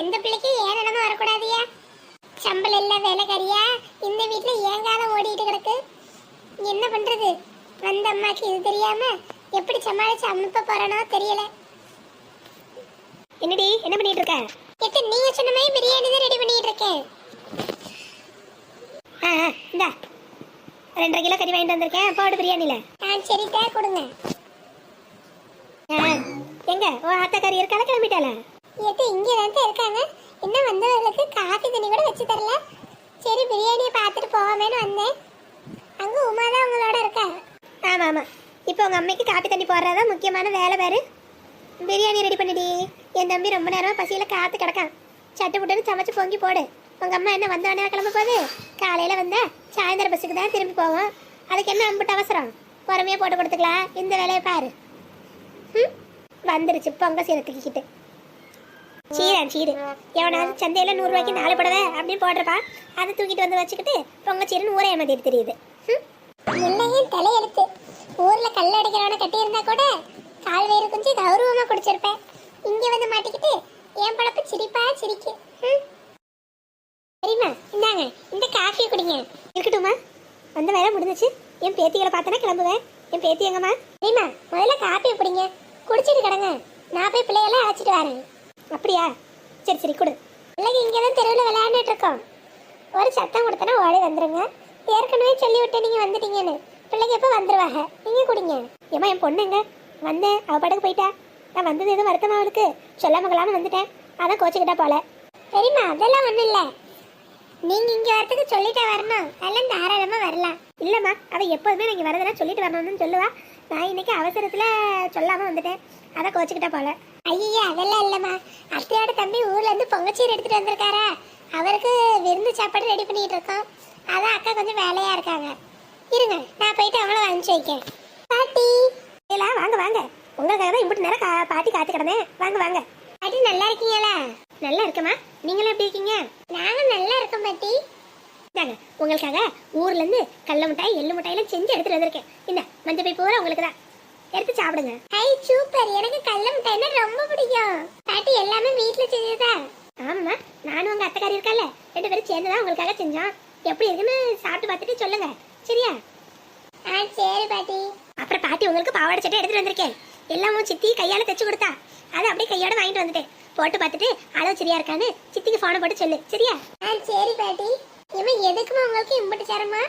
எந்த பிள்ளைக்கு ஏன் நிலம வரக்கூடாதியா சம்பளம் இல்ல வேலைக்காரியா? இந்த வீட்டுல ஏன் காலம் ஓடிட்டு கிடக்கு. என்ன பண்றது? வந்த அம்மாக்கு இது தெரியாம எப்படி சமாளிச்சு அனுப்ப போறனோ தெரியல. என்னடி என்ன பண்ணிட்டு இருக்க? எட்டு நீங்க சொன்ன மாதிரி பிரியாணி தான் ரெடி பண்ணிட்டு இருக்கேன். ஆ இந்தா. ரெண்டரை கிலோ கறி வாங்கிட்டு வந்திருக்கேன். போடு பிரியாணியில். ஆ சரி தே கொடுங்க. எங்க? ஓ ஆத்தக்காரி இருக்கால கிளம்பிட்டால எட்டு இங்கே தான் இருக்காங்க. இன்னும் வந்தவர்களுக்கு காஃபி தண்ணி கூட வச்சு தரல. சரி பிரியாணியை பார்த்துட்டு போவாமேன்னு வந்தேன். அங்கே உமா தான் உங்களோட இருக்கா ஆமாம் ஆமாம் இப்போ உங்கள் அம்மைக்கு காப்பி தண்ணி போடுறதா முக்கியமான வேலை பேர். பிரியாணி ரெடி பண்ணிடி. என் தம்பி ரொம்ப நேரமாக பசியில் காற்று கிடக்கான். சட்டு புட்டுன்னு சமைச்சு பொங்கி போடு. உங்கள் அம்மா என்ன வந்தோடனே கிளம்ப போகுது? காலையில் வந்தால் சாயந்தரம் பஸ்ஸுக்கு தான் திரும்பி போவோம். அதுக்கு என்ன அம்பிட்டு அவசரம்? பொறுமையாக போட்டு கொடுத்துக்கலாம். இந்த வேலையை பாரு. ம் வந்துருச்சு பொங்க சீரத்துக்கிட்டு சீரன் சீரு. எவனாவது சந்தையில் நூறுரூவாய்க்கு நாலு புடவை அப்படின்னு போடுறப்பா அதை தூக்கிட்டு வந்து வச்சுக்கிட்டு பொங்க சீரன் ஊரே ஏமாத்திட்டு தெரியுது. ம் என்னையும் தலையெடுத்து ஊர்ல கல் அடைக்கிறவன கட்டி இருந்தா கூட கால் வேறு குஞ்சு கௌரவமா குடிச்சிருப்பேன் இங்க வந்து மாட்டிக்கிட்டு என் பழப்பு சிரிப்பா சிரிக்கு. ம். சரிம்மா இந்தாங்க இந்த காஃபி குடிங்க. இருக்கட்டும்மா. வந்த வேலை முடிஞ்சிச்சு. என் பேத்திகளை பார்த்தனா கிளம்புவேன். என் பேத்தி எங்கம்மா? சரிம்மா முதல்ல காப்பி பிடிங்க குடிச்சிட்டு கிடங்க. நான் போய் பிள்ளையெல்லாம் அழைச்சிட்டு வரேன். அப்படியா? சரி சரி கொடு. பிள்ளைங்க இங்கே தான் தெருவில் விளையாண்டுட்டு இருக்கோம் ஒரு சத்தம் கொடுத்தனா ஓடி வந்துருங்க. ஏற்கனவே சொல்லி விட்டு நீங்க வந்துட்டீங்கன்னு. பிள்ளைங்க எப்போ வந்துருவாங்க? நீங்கள் குடிங்க. ஏம்மா என் பொண்ணுங்க? வந்தேன். அவள் படகு போயிட்டா. நான் வந்தது எதுவும் வருத்தமாக அவளுக்கு? சொல்லாம கொள்ளாம வந்துட்டேன். அதான் கோச்சிக்கிட்டா போல. சரிம்மா அதெல்லாம் ஒன்றும் இல்லை. நீங்கள் இங்கே வரத்துக்கு சொல்லிட்டே வரணும். அதெல்லாம் தாராளமாக வரலாம். இல்லைம்மா அவள் எப்போதுமே நீங்கள் வரதெல்லாம் சொல்லிட்டு வரணும்னு சொல்லுவா. நான் இன்னைக்கு அவசரத்தில் சொல்லாமல் வந்துட்டேன். அதான் கோச்சுக்கிட்டா போல. ஐயா அதெல்லாம் இல்லம்மா. அத்தையோட தம்பி ஊர்ல இருந்து பொங்கச்சீர் எடுத்துட்டு வந்திருக்காரா. அவருக்கு விருந்து சாப்பாடு ரெடி பண்ணிட்டு இருக்கோம். அதான் அக்கா கொஞ்சம் வேலையா இருக்காங்க. இருங்க நான் போயிட்டு அவங்கள அனுப்பிச்சி வைக்கேன் பாட்டி. எல்லாம் வாங்க வாங்க. உங்களுக்காக தான் இப்படி நேரம் கா பாட்டி காத்து கிடந்தேன். வாங்க வாங்க. பாட்டி நல்லா இருக்கீங்களா? நல்லா இருக்கமா நீங்களும் எப்படி இருக்கீங்க? நாங்க நல்லா இருக்கோம் பாட்டி. இந்தாங்க உங்களுக்காக ஊர்ல இருந்து கடல மிட்டாய் எள்ளு மிட்டாயெல்லாம் செஞ்சு எடுத்துட்டு வந்திருக்கேன். இந்த மஞ்சள் போய் பூரா உங்களுக்கு தான் எடுத்து சாப்பிடுங்க. ஹை சூப்பர் எனக்கு கடல மிட்டாய்னா ரொம்ப பிடிக்கும். பாட்டி எல்லாமே வீட்ல செஞ்சதா? ஆமா நானும் உங்க அத்தைக்காரி இருக்கல ரெண்டு பேரும் சேர்ந்து தான் உங்களுக்காக செஞ்சோம். எப்படி இருக்குன்னு சாப்பிட்டு பார்த்துட்டு சொல்லுங்க. சரியா? ஆ சரி பாட்டி. அப்புறம் பாட்டி உங்களுக்கு பாவாடை சட்டை எடுத்துட்டு வந்திருக்கேன். எல்லாமும் சித்தி கையால தைச்சு கொடுத்தா. அதை அப்படியே கையோட வாங்கிட்டு வந்துட்டேன். போட்டு பார்த்துட்டு அளவு சரியா இருக்கான்னு சித்திக்கு ஃபோனை போட்டு சொல்லு. சரியா? ஆ சரி பாட்டி. இவன் எதுக்குமா உங்களுக்கு இம்பட்டு சேரமா?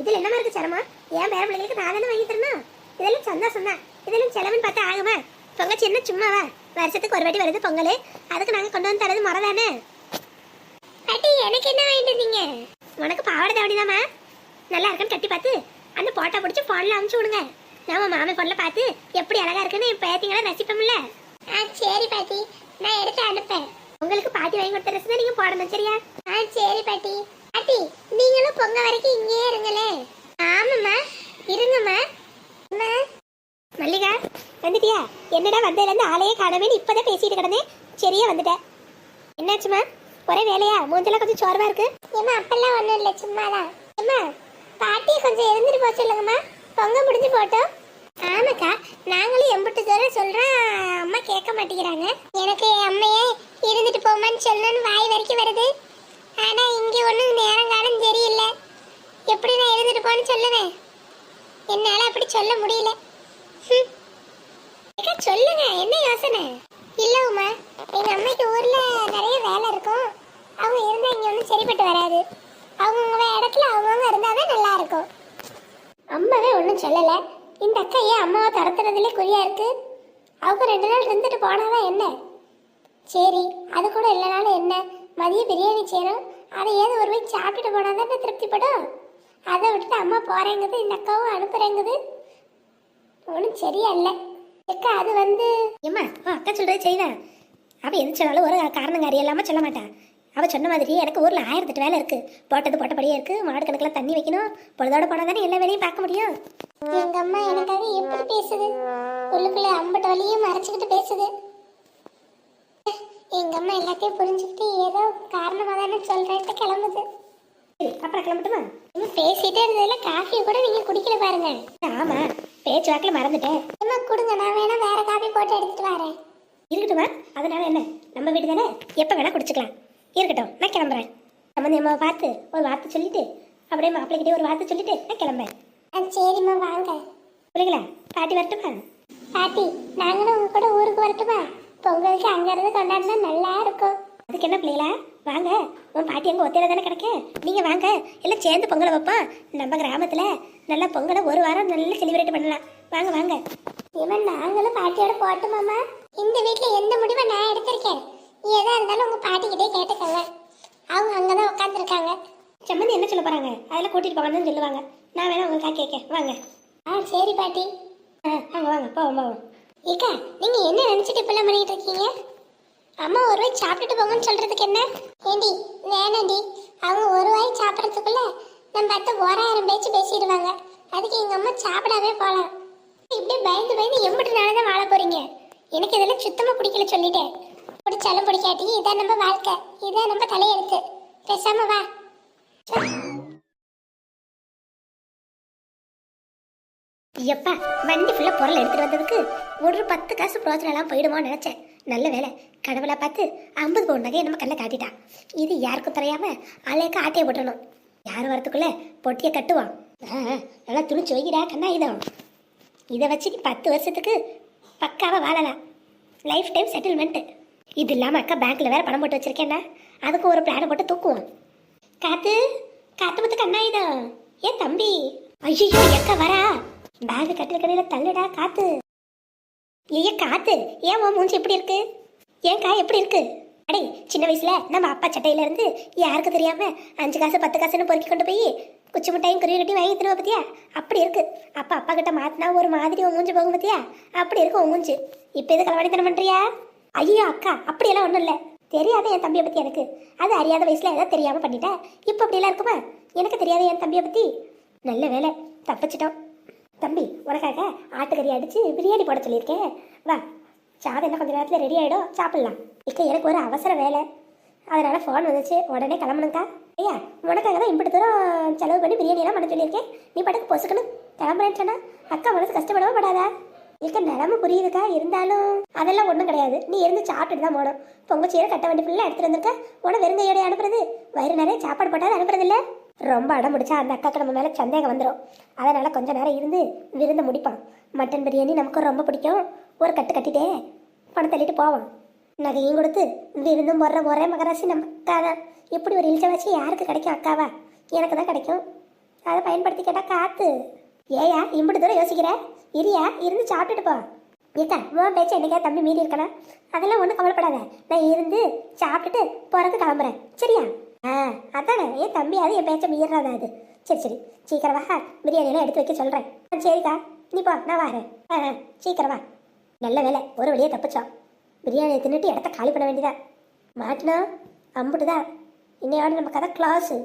இதுல என்னமா இருக்கு சரமா? ஏன் பேர பிள்ளைங்களுக்கு நான் தானே வாங்கி தரணும்? இதெல்லாம் சந்தோஷம் தான் இதெல்லாம் செலவுன்னு பார்த்தா ஆகுமா? பொங்கச்சி என்ன சும்மாவா? வருஷத்துக்கு ஒரு வாட்டி வருது பொங்கல். அதுக்கு நாங்க கொண்டு வந்து தரது முறை தானே? பாட்டி எனக்கு என்ன வாங்கிட்டு வந்தீங்க? உனக்கு பாவாடை தாவணிதாம்மா. நல்லா இருக்குன்னு கட்டி பார்த்து அந்த போட்டோ பிடிச்சி ஃபோனில் அனுப்பிச்சு விடுங்க. நாம மாமி ஃபோனில் பார்த்து எப்படி அழகா இருக்குன்னு என் பேத்திங்களை ரசிப்போம்ல ஆ சரி பாட்டி. நான் எடுத்து அனுப்பேன். உங்களுக்கு பாட்டி வாங்கி கொடுத்த ட்ரெஸ் தான் நீங்கள் போடணும் சரியா? ஆ சரி பாட்டி. பாட்டி நீங்களும் பொங்க வரைக்கும் இங்கேயே இருங்களே ஆமாம்மா. இருங்கம்மா. மல்லிகா வந்துட்டியா? என்னடா வந்ததுலேருந்து ஆளையே காணவே இப்பதான் பேசிட்டு கிடந்தேன் சரியா வந்துட்டேன் என்னாச்சுமா ஒரே வேலையா? மூஞ்செல்லாம் கொஞ்சம் சோர்வா இருக்கு? ஏம்மா அப்பெல்லாம் ஒன்றும் இல்லை சும்மாதான். ஏமா பாட்டி கொஞ்சம் இருந்துட்டு போக சொல்லுங்கம்மா. பொங்க முடிஞ்சு போட்டோம். ஆமாக்கா நாங்களும் எம்பிட்டு தூரம் சொல்றோம் அம்மா கேட்க மாட்டேங்கிறாங்க. எனக்கு என் அம்மையே இருந்துட்டு போமான்னு சொல்லணும்னு வாய் வரைக்கும் வருது. ஆனா இங்க ஒன்றும் நேரம் காலம் தெரியல எப்படி நான் இருந்துட்டு போன்னு சொல்லுவேன்? என்னால அப்படி சொல்ல முடியல. அக்கா, சொல்லுங்க என்ன யோசனை? இல்ல உமா எங்க அம்மைக்கு ஊர்ல நிறைய வேலை இருக்கும். அவங்க இருந்தா இங்க ஒன்றும் சரிப்பட்டு வராது. அவங்கவுங்க இடத்துல அவங்கவுங்க இருந்தாதான் நல்லா இருக்கும் அம்மாவே ஒன்றும் சொல்லல. இந்த அக்கா ஏன் அம்மாவை துரத்துறதுல குறியா இருக்கு. அவங்க ரெண்டு நாள் இருந்துட்டு போனாதான் என்ன? சரி அது கூட இல்லைனாலும் என்ன? மதியம் பிரியாணி செய்யணும். அதை ஏதோ ஒரு போய் சாப்பிட்டுட்டு போனாதான் திருப்திப்படும்? அதை விட்டுட்டு அம்மா போறேங்குது இந்த அக்காவும் அனுப்புறேங்குது. ஒன்றும் சரியா இல்லை அக்கா அது வந்து ஏம்மா ஆ அக்கா சொல்றது செய்வேன் அவள் எது சொன்னாலும் ஒரு காரணங்காரி இல்லாமல் சொல்ல மாட்டான் அவள் சொன்ன மாதிரி எனக்கு ஊரில் ஆயிரத்தெட்டு வேலை இருக்குது போட்டது போட்டபடியே இருக்குது மாடு கணக்கில் தண்ணி வைக்கணும். பொழுதோட போனால் தானே எல்லா வேலையும் பார்க்க முடியும். எங்க அம்மா எனக்காக எப்படி பேசுது? உள்ளுக்குள்ள அம்பட்டு வழியும் மறைச்சுக்கிட்டு பேசுது. எங்க அம்மா எல்லாத்தையும் புரிஞ்சுக்கிட்டு ஏதோ காரணமா தானே சொல்றேன்ட்டு கிளம்புது. சரி அப்புறம் கிளம்பட்டுமா? பேசிட்டே இருந்ததுல காஃபி கூட நீங்க குடிக்கல பாருங்க. ஆமாம் பேச்சு வாக்கில் மறந்துட்டேன். அம்மா கொடுங்க நான் வேணா வேற காஃபி போட்டு எடுத்துட்டு வரேன். இருக்கட்டுமா? அதனால என்ன? நம்ம வீடு தானே? எப்போ வேணா குடிச்சுக்கலாம். இருக்கட்டும் நான் கிளம்புறேன். சம்மந்தி அம்மாவை பார்த்து ஒரு வார்த்தை சொல்லிட்டு அப்படியே மாப்பிள்ளைகிட்டே ஒரு வார்த்தை சொல்லிட்டு நான் கிளம்புறேன். ஆ சரிம்மா வாங்க. பிள்ளைங்களா பாட்டி வரட்டுமா? பாட்டி நாங்களும் உங்க கூட ஊருக்கு வரட்டுமா? பொங்கலுக்கு அங்க இருந்து கொண்டாடினா நல்லா இருக்கும். அதுக்கு என்ன பிள்ளைகளா? வாங்க உன் பாட்டி எங்கள் ஒத்தையில் தானே கிடக்க? நீங்கள் வாங்க எல்லாம் சேர்ந்து பொங்கலை வைப்போம். நம்ம கிராமத்தில் நல்லா பொங்கலை ஒரு வாரம் நல்லா செலிப்ரேட் பண்ணலாம். வாங்க வாங்க. இவன் நாங்களும் பாட்டியோட போட்டுமாமா இந்த வீட்டில் எந்த முடிவை நான் எடுத்திருக்கேன்? எதா இருந்தாலும் உங்கள் பாட்டிக்கிட்டே கேட்டுக்கோங்க. அவங்க அங்கே தான் உட்காந்துருக்காங்க சம்மந்தி என்ன சொல்ல போகிறாங்க அதெல்லாம் கூட்டிகிட்டு போகணும்னு சொல்லுவாங்க. நான் வேணா உங்களுக்காக கேட்கேன் வாங்க. ஆ சரி பாட்டி. ஆ, வாங்க வாங்க. போவோம் போவோம். ஏக்கா நீங்கள் என்ன நினச்சிட்டு இப்பெல்லாம் பண்ணிக்கிட்டு இருக்கீங்க? அம்மா ஒரு வாய் சாப்பிட்டுட்டு போங்கன்னு சொல்றதுக்கு என்ன? ஏண்டி வேணாண்டி. அவங்க ஒரு வாய் சாப்பிட்றதுக்குள்ள நம்ம அத்தை ஓராயிரம் பேச்சு பேசிடுவாங்க. அதுக்கு எங்க அம்மா சாப்பிடாமே போகலாம் இப்படியே பயந்து பயந்து எம்பிட்டு தான் வாழ போறீங்க. எனக்கு இதெல்லாம் சுத்தமா பிடிக்கல சொல்லிட்டேன். பிடிச்சாலும் பிடிக்காட்டி இதான் நம்ம வாழ்க்கை. இதான் நம்ம தலையெழுத்து. பேசாம வா. ஐயப்பா வண்டி ஃபுல்லாக பொருள் எடுத்துகிட்டு வந்ததுக்கு ஒரு பத்து காசு பிரோஜனம் எல்லாம் போயிடுமோன்னு நினச்சேன். நல்ல வேலை. கடவுளை பார்த்து ஐம்பது பவுன் நகையை நம்ம கண்ணில் காட்டிட்டான். இது யாருக்கும் தெரியாமல் அலையக்க ஆட்டையை போட்டணும் யார் வரத்துக்குள்ளே பொட்டியை கட்டுவான். ஆ, நல்லா துணிச்சு வைக்கிறா கண்ணா இதம் இதை வச்சு நீ பத்து வருஷத்துக்கு பக்காவாக வாழலாம். லைஃப் டைம் செட்டில்மெண்ட்டு இது இல்லாமல் அக்கா பேங்க்கில் வேறு பணம் போட்டு வச்சிருக்கேன்னா அதுக்கு ஒரு பிளான் போட்டு தூக்குவோம் காத்து காத்து முத்து கண்ணாயுதம் ஏன் தம்பி? ஐயோ எக்க வரா? பேக் கட்டில கடையில தள்ளுடா காத்து. ஐயா காத்து. ஏன் உன் மூஞ்சி எப்படி இருக்கு? ஏன் கா எப்படி இருக்கு? அடே சின்ன வயசுல நம்ம அப்பா சட்டையில இருந்து யாருக்கு தெரியாம அஞ்சு காசு பத்து காசுன்னு பொறுக்கி கொண்டு போய் குச்சி முட்டையும் குருவி கட்டி வாங்கி திரும்ப பத்தியா? அப்படி இருக்கு. அப்பா அப்பா கிட்ட மாத்தினா ஒரு மாதிரி உன் மூஞ்சி போகும் பத்தியா? அப்படி இருக்கு உன் மூஞ்சி. இப்ப எது களவாடித்தனம் பண்றியா? ஐயோ அக்கா அப்படியெல்லாம் ஒண்ணும் இல்ல. தெரியாத என் தம்பியை பத்தி எனக்கு. அது அறியாத வயசுல ஏதாவது தெரியாம பண்ணிட்டேன் இப்ப அப்படியெல்லாம் இருக்குமா? எனக்கு தெரியாத என் தம்பியை பத்தி. நல்ல வேலை. தப்பிச்சிட்டோம். தம்பி உனக்காக ஆட்டுக்கறி அடிச்சு பிரியாணி போட சொல்லியிருக்கேன். வா சாதம் என்ன கொஞ்ச நேரத்தில் ரெடி ஆகிடும் சாப்பிட்லாம். இக்க எனக்கு ஒரு அவசர வேலை. அதனால் ஃபோன் வந்துச்சு. உடனே கிளம்பணுக்கா ஐயா உனக்காக தான் இப்படி தூரம் செலவு பண்ணி பிரியாணியெல்லாம் பண்ண சொல்லியிருக்கேன். நீ பாட்டுக்கு பொசுக்கணும் கிளம்புறேன்னு சொன்னா அக்கா மனசு கஷ்டப்படவே படாதா? இருக்க நிலம புரியுதுக்கா? இருந்தாலும் அதெல்லாம் ஒன்றும் கிடையாது. நீ இருந்து சாப்பிட்டுட்டு தான் போகணும். பொங்க கட்ட வண்டி ஃபுல்லாக எடுத்துகிட்டு வந்திருக்க. உன வெறுங்கையோடைய அனுப்புறது. வயிறு நிறைய சாப்பாடு போட்டாலும் அனுப்புறதில்ல. ரொம்ப அடம் முடிச்சா அந்த அக்காக்கு நம்ம மேலே சந்தேகம் வந்துடும் அதனால கொஞ்ச நேரம் இருந்து விருந்து முடிப்பான். மட்டன் பிரியாணி நமக்கு ரொம்ப பிடிக்கும். ஒரு கட்டு கட்டிட்டே பணம் தள்ளிட்டு போவோம் நகையும் கொடுத்து விருந்தும் போடுற ஒரே மகராசி நம்ம அக்கா தான் இப்படி ஒரு இழிச்ச வச்சு யாருக்கு கிடைக்கும் அக்காவா? எனக்கு தான் கிடைக்கும். அதை பயன்படுத்தி கேட்டால் காத்து. ஏயா இம்புட்டு தூரம் யோசிக்கிற? இரியா இருந்து சாப்பிட்டுட்டு போ. ஏக்கா உன் பேச்சு என்னைக்கா தம்பி மீறி இருக்கணும்? அதெல்லாம் ஒன்றும் கவலைப்படாத. நான் இருந்து சாப்பிட்டுட்டு போகிறதுக்கு கிளம்புறேன். சரியா? ஆ அதானே? ஏன் தம்பி அது என் பேச்சை மீறாத அது. சரி சரி. சீக்கிரம் வா. பிரியாணியெல்லாம் எடுத்து வைக்க சொல்கிறேன் ஆ சரிக்கா. நீ போ நான் வரேன். ஆ ஆ, சீக்கிரம் வா. நல்ல வேலை ஒரு வழியே தப்பிச்சோம் பிரியாணியை தின்னுட்டு இடத்த காலி பண்ண வேண்டியதா? மாட்டினா அம்புட்டு தான் இன்னையோட நம்ம கதை கிளாஸு